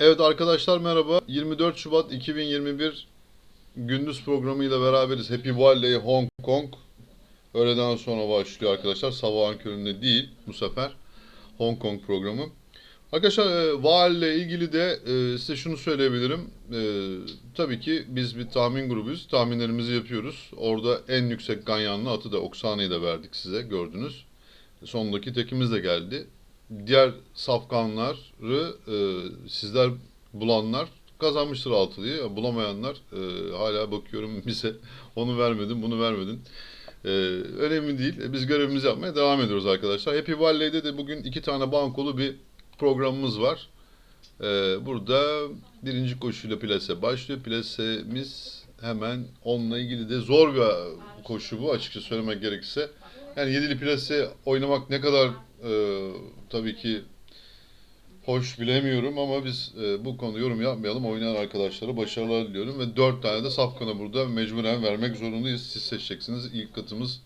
Evet arkadaşlar merhaba. 24 Şubat 2021 gündüz programıyla beraberiz. Happy Valley Hong Kong. Öğleden sonra başlıyor arkadaşlar. Sabahın köründe değil bu sefer. Hong Kong programı. Arkadaşlar e, ile ilgili de e, size şunu söyleyebilirim. E, tabii ki biz bir tahmin grubuyuz. Tahminlerimizi yapıyoruz. Orada en yüksek ganyanlı atı da Oksana'yı da verdik size gördünüz. Sondaki tekimiz de geldi. Diğer safkanları e, sizler bulanlar kazanmıştır altılıyı. Bulamayanlar e, hala bakıyorum bize onu vermedin bunu vermedin. E, önemli değil. E, Biz görevimizi yapmaya devam ediyoruz arkadaşlar. Happy Valley'de de bugün iki tane bankolu bir programımız var. E, burada birinci koşuyla plase başlıyor. Plasemiz hemen onunla ilgili de zor bir koşu bu açıkça söylemek gerekirse. Yani yedili plase oynamak ne kadar e, tabii ki hoş bilemiyorum ama biz e, bu konuda yorum yapmayalım. Oynayan arkadaşlara başarılar diliyorum ve dört tane de safkanı burada mecburen vermek zorundayız. Siz seçeceksiniz. İlk katımız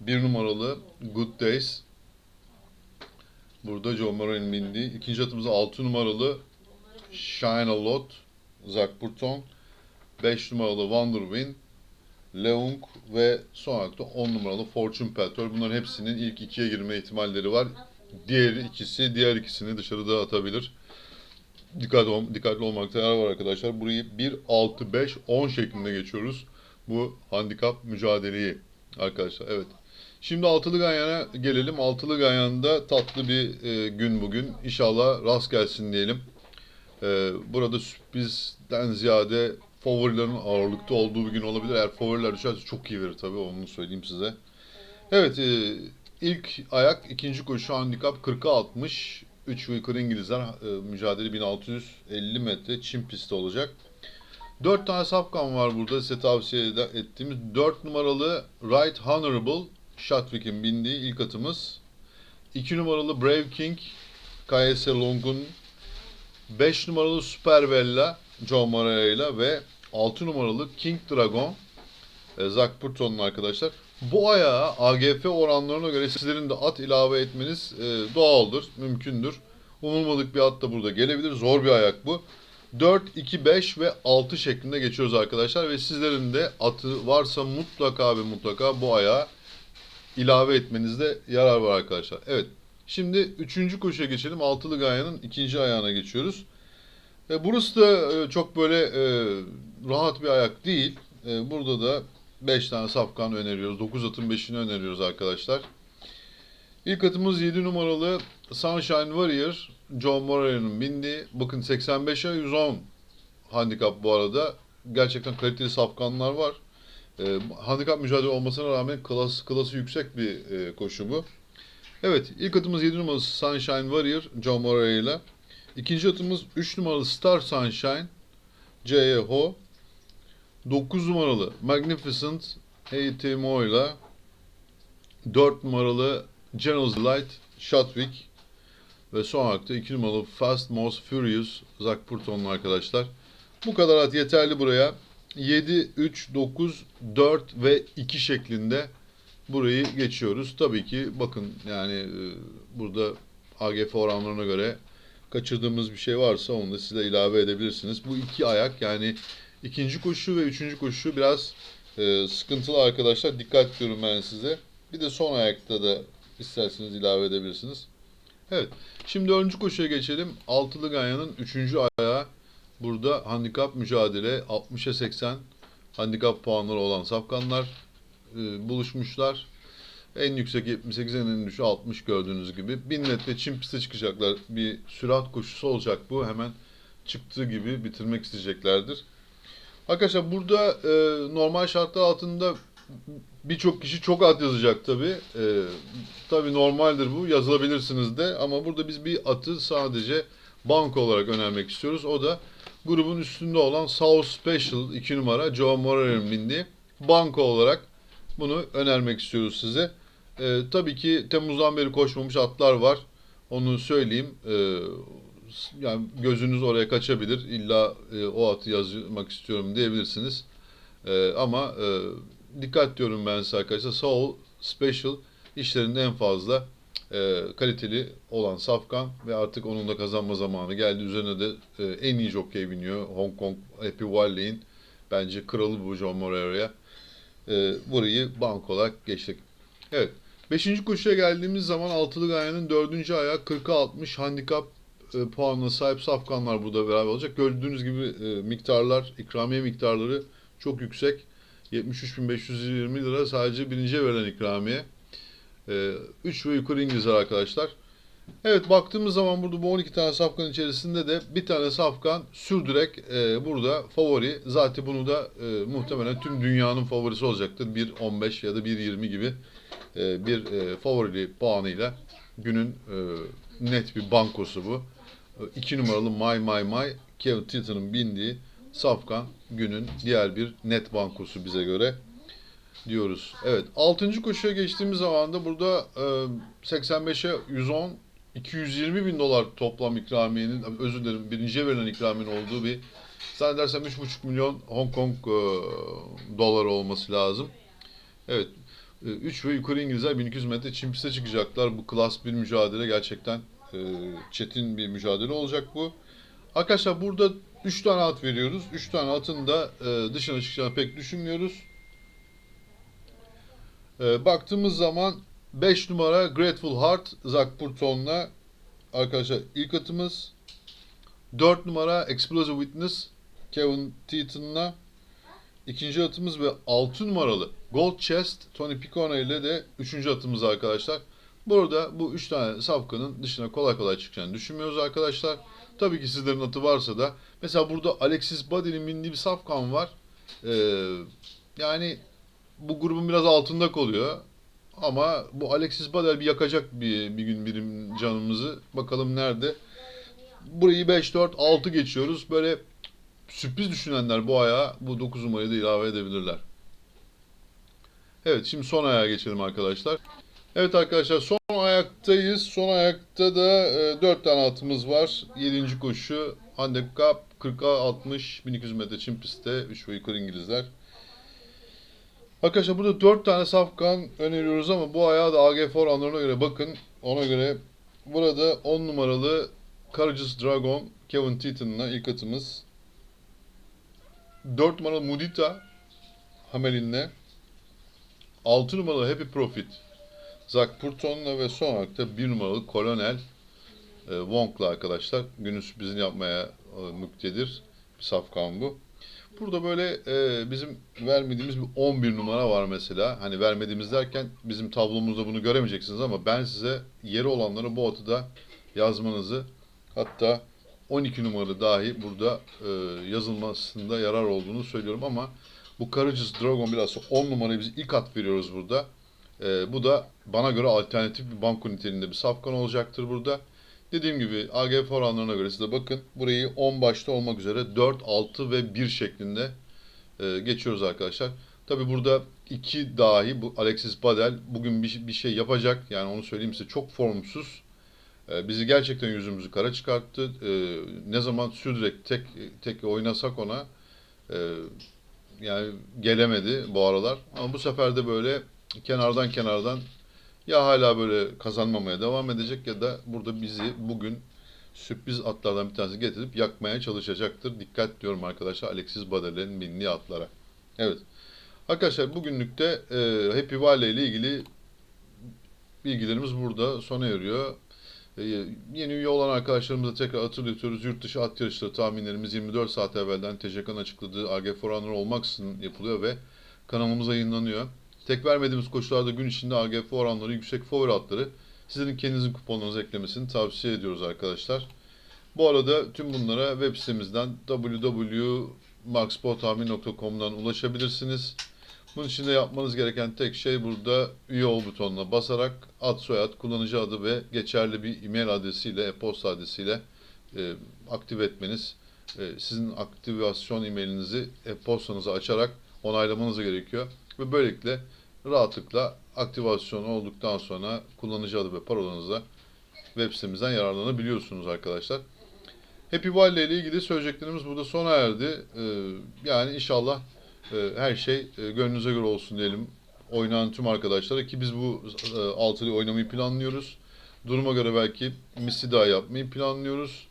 bir numaralı Good Days. Burada John Moran'ın bindiği. İkinci atımız altı numaralı Shine a Lot. Zach Burton. Beş numaralı Wonder Win. Leung ve son olarak da 10 numaralı Fortune Petrol. Bunların hepsinin ilk ikiye girme ihtimalleri var. Diğer ikisi, diğer ikisini dışarıda atabilir. Dikkat ol, dikkatli olmakta yarar var arkadaşlar. Burayı 1, 6, 5, 10 şeklinde geçiyoruz. Bu handikap mücadeleyi arkadaşlar. Evet. Şimdi altılı ganyana gelelim. Altılı ganyanda tatlı bir e, gün bugün. İnşallah rast gelsin diyelim. E, burada sürprizden ziyade favorilerin ağırlıkta olduğu bir gün olabilir. Eğer favoriler düşerse çok iyi verir tabii onu söyleyeyim size. Evet e, ilk ayak ikinci koşu handikap 40'a 60. 3 yukarı İngilizler e, mücadele 1650 metre çim pisti olacak. 4 tane safkan var burada size tavsiye ettiğimiz. 4 numaralı Right Honorable Shotwick'in bindiği ilk atımız. 2 numaralı Brave King KS Long'un 5 numaralı Super Bella John Moreira ve 6 numaralı King Dragon e, Zach Burton'un arkadaşlar. Bu ayağa AGF oranlarına göre sizlerin de at ilave etmeniz e, doğaldır, mümkündür. Umulmadık bir at da burada gelebilir. Zor bir ayak bu. 4, 2, 5 ve 6 şeklinde geçiyoruz arkadaşlar. Ve sizlerin de atı varsa mutlaka ve mutlaka bu ayağa ilave etmenizde yarar var arkadaşlar. Evet. Şimdi üçüncü koşuya geçelim. Altılı gayanın ikinci ayağına geçiyoruz. E, burası da e, çok böyle e, rahat bir ayak değil. E, burada da 5 tane safkan öneriyoruz. 9 atın 5'ini öneriyoruz arkadaşlar. İlk atımız 7 numaralı Sunshine Warrior. John Moreira'nın bindiği. Bakın 85'e 110 handikap bu arada. Gerçekten kaliteli safkanlar var. E, handikap mücadele olmasına rağmen klas, klası yüksek bir e, koşu bu. Evet ilk atımız 7 numaralı Sunshine Warrior John Moreira ile. İkinci atımız 3 numaralı Star Sunshine C.E. Ho. 9 numaralı Magnificent ATMO ile 4 numaralı General's Delight Shotwick ve son olarak da 2 numaralı Fast Most Furious Zach Purton'lu arkadaşlar. Bu kadar at yeterli buraya. 7, 3, 9, 4 ve 2 şeklinde burayı geçiyoruz. Tabii ki bakın yani e, burada AGF oranlarına göre kaçırdığımız bir şey varsa onu da size ilave edebilirsiniz. Bu iki ayak yani ikinci koşu ve üçüncü koşu biraz e, sıkıntılı arkadaşlar. Dikkat diyorum ben size. Bir de son ayakta da isterseniz ilave edebilirsiniz. Evet. Şimdi dördüncü koşuya geçelim. Altılı Ganya'nın üçüncü ayağı. Burada handikap mücadele 60'a 80 handikap puanları olan safkanlar e, buluşmuşlar. En yüksek 78 en düşü 60 gördüğünüz gibi. 1000 metre çim piste çıkacaklar. Bir sürat koşusu olacak bu. Hemen çıktığı gibi bitirmek isteyeceklerdir. Arkadaşlar burada e, normal şartlar altında birçok kişi çok at yazacak tabi. E, tabi normaldir bu. Yazılabilirsiniz de. Ama burada biz bir atı sadece banko olarak önermek istiyoruz. O da grubun üstünde olan South Special 2 numara Joe Moreira'nın bindiği banko olarak bunu önermek istiyoruz size. Ee, tabii ki Temmuz'dan beri koşmamış atlar var. Onu söyleyeyim. Ee, yani gözünüz oraya kaçabilir. İlla e, o atı yazmak istiyorum diyebilirsiniz. Ee, ama e, dikkat diyorum ben size arkadaşlar. Soul Special işlerinde en fazla e, kaliteli olan Safkan ve artık onun da kazanma zamanı geldi. Üzerine de e, en iyi jockey biniyor. Hong Kong Happy Valley'in bence kralı bu John Moreira'ya. E, burayı bank olarak geçtik. Evet. Beşinci koşuya geldiğimiz zaman altılı gayanın dördüncü ayağı 40'a 60 handikap e, puanına sahip safkanlar burada beraber olacak. Gördüğünüz gibi e, miktarlar, ikramiye miktarları çok yüksek. 73.520 lira sadece birinciye verilen ikramiye. 3 ve yukarı İngilizler arkadaşlar. Evet baktığımız zaman burada bu 12 tane safkan içerisinde de bir tane safkan sürdürek e, burada favori. Zaten bunu da e, muhtemelen tüm dünyanın favorisi olacaktır. 1.15 ya da 1.20 gibi e, bir e, favorili puanıyla günün e, net bir bankosu bu. 2 numaralı My My My Kevin Titten'ın bindiği safkan günün diğer bir net bankosu bize göre diyoruz. Evet 6. koşuya geçtiğimiz zaman da burada e, 85'e 110 220 bin dolar toplam ikramiyenin özür dilerim birinciye verilen ikramiyenin olduğu bir zannedersem 3,5 milyon Hong Kong e, doları olması lazım. Evet 3 ve yukarı İngilizler 1200 metre çim çıkacaklar. Bu klas bir mücadele gerçekten e, çetin bir mücadele olacak bu. Arkadaşlar burada 3 tane at veriyoruz. 3 tane atın da e, dışına çıkacağını pek düşünmüyoruz. E, baktığımız zaman 5 numara Grateful Heart Zach Burton'la arkadaşlar ilk atımız. 4 numara Explosive Witness Kevin Teaton'la ikinci atımız ve 6 numaralı Gold Chest Tony Picona ile de üçüncü atımız arkadaşlar. Burada bu üç tane safkanın dışına kolay kolay çıkacağını düşünmüyoruz arkadaşlar. Tabii ki sizlerin atı varsa da mesela burada Alexis Body'nin bindiği bir safkan var. Ee, yani bu grubun biraz altında kalıyor. Ama bu Alexis Badel bir yakacak bir, bir gün birim canımızı. Bakalım nerede. Burayı 5-4-6 geçiyoruz. Böyle sürpriz düşünenler bu ayağa bu 9 numarayı da ilave edebilirler. Evet şimdi son ayağa geçelim arkadaşlar. Evet arkadaşlar son ayaktayız. Son ayakta da e, 4 tane atımız var. 7. koşu handikap 40'a 60 1200 metre çim pistte 3 ve yukarı İngilizler. Arkadaşlar burada 4 tane safkan öneriyoruz ama bu ayağa da AG4 anlarına göre bakın. Ona göre burada 10 numaralı Courageous Dragon Kevin Teaton'la ilk atımız. 4 numaralı Mudita Hamelin'le. 6 numaralı Happy Profit Zach Purton'la ve son olarak da 1 numaralı Kolonel e, Wong'la arkadaşlar. Günün sürprizini yapmaya e, müktedir. Bir safkan bu. Burada böyle e, bizim vermediğimiz bir 11 numara var mesela. Hani vermediğimiz derken bizim tablomuzda bunu göremeyeceksiniz ama ben size yeri olanları bu atı da yazmanızı hatta 12 numara dahi burada e, yazılmasında yarar olduğunu söylüyorum ama bu Courageous Dragon biraz 10 numarayı biz ilk at veriyoruz burada. E, bu da bana göre alternatif bir banko niteliğinde bir safkan olacaktır burada. Dediğim gibi AGF oranlarına göre size bakın. Burayı 10 başta olmak üzere 4, 6 ve 1 şeklinde e, geçiyoruz arkadaşlar. Tabi burada 2 dahi bu Alexis Badel bugün bir, bir şey yapacak. Yani onu söyleyeyim size çok formsuz. E, bizi gerçekten yüzümüzü kara çıkarttı. E, ne zaman sürdürek tek tek oynasak ona e, yani gelemedi bu aralar. Ama bu sefer de böyle kenardan kenardan ya hala böyle kazanmamaya devam edecek ya da burada bizi bugün sürpriz atlardan bir tanesi getirip yakmaya çalışacaktır. Dikkat diyorum arkadaşlar Alexis Badel'in bindiği atlara. Evet. Arkadaşlar bugünlük de e, Happy Valley ile ilgili bilgilerimiz burada sona eriyor. E, yeni üye olan arkadaşlarımıza tekrar hatırlatıyoruz. Yurt dışı at yarışları tahminlerimiz 24 saat evvelden TCK'nın açıkladığı AGF oranları olmaksızın yapılıyor ve kanalımıza yayınlanıyor. Tek vermediğimiz koşularda gün içinde AGF oranları yüksek favori atları sizin kendinizin kuponlarınıza eklemesini tavsiye ediyoruz arkadaşlar. Bu arada tüm bunlara web sitemizden www.maxpotahmin.com'dan ulaşabilirsiniz. Bunun için de yapmanız gereken tek şey burada üye ol butonuna basarak ad soyad, kullanıcı adı ve geçerli bir e-mail adresiyle, e-posta adresiyle e, aktive etmeniz. E, sizin aktivasyon e-mailinizi e-postanızı açarak onaylamanız gerekiyor. Ve böylelikle rahatlıkla aktivasyon olduktan sonra kullanıcı adı ve parolanızla web sitemizden yararlanabiliyorsunuz arkadaşlar. Happy Valley ile ilgili söyleyeceklerimiz burada sona erdi. Ee, yani inşallah e, her şey e, gönlünüze göre olsun diyelim. Oynayan tüm arkadaşlara ki biz bu e, altılı oynamayı planlıyoruz. Duruma göre belki Missy daha yapmayı planlıyoruz.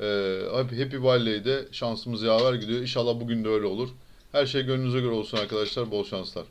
Ee, Happy Valley'de şansımız yaver gidiyor. İnşallah bugün de öyle olur. Her şey gönlünüze göre olsun arkadaşlar. Bol şanslar.